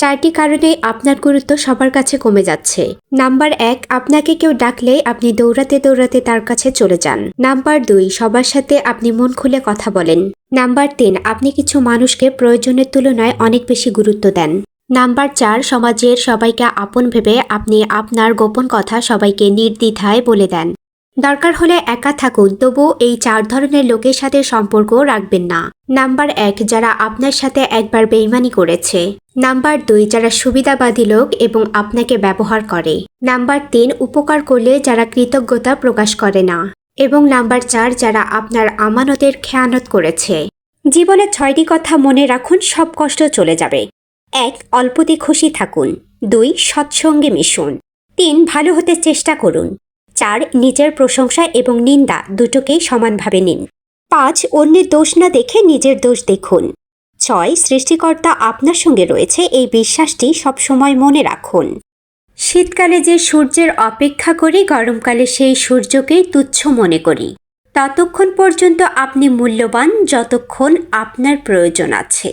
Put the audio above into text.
চারটি কারণে আপনার গুরুত্ব সবার কাছে কমে যাচ্ছে। নাম্বার এক, আপনাকে কেউ ডাকলে আপনি দৌড়াতে দৌড়াতে তার কাছে চলে যান। নাম্বার দুই, সবার সাথে আপনি মন খুলে কথা বলেন। নাম্বার তিন, আপনি কিছু মানুষকে প্রয়োজনের তুলনায় অনেক বেশি গুরুত্ব দেন। নাম্বার চার, সমাজের সবাইকে আপন ভেবে আপনি আপনার গোপন কথা সবাইকে নির্দ্বিধায় বলে দেন। দরকার হলে একা থাকুন তবু এই চার ধরনের লোকের সাথে সম্পর্ক রাখবেন না। নাম্বার এক, যারা আপনার সাথে একবার বেইমানি করেছে। নাম্বার দুই, যারা সুবিধাবাদী লোক এবং আপনাকে ব্যবহার করে। নাম্বার তিন, উপকার করলে যারা কৃতজ্ঞতা প্রকাশ করে না। এবং নাম্বার চার, যারা আপনার আমানতের খেয়ানত করেছে। জীবনে ছয়টি কথা মনে রাখুন, সব কষ্ট চলে যাবে। এক, অল্পতে খুশি থাকুন। দুই, সৎসঙ্গে মিশুন। তিন, ভালো হতে চেষ্টা করুন। চার নিজের প্রশংসা এবং নিন্দা দুটোকেই সমানভাবে নিন। পাঁচ, অন্যের দোষ না দেখে নিজের দোষ দেখুন। ছয়, সৃষ্টিকর্তা আপনার সঙ্গে রয়েছে, এই বিশ্বাসটি সবসময় মনে রাখুন। শীতকালে যে সূর্যের অপেক্ষা করি, গরমকালে সেই সূর্যকেই তুচ্ছ মনে করি। ততক্ষণ পর্যন্ত আপনি মূল্যবান, যতক্ষণ আপনার প্রয়োজন আছে।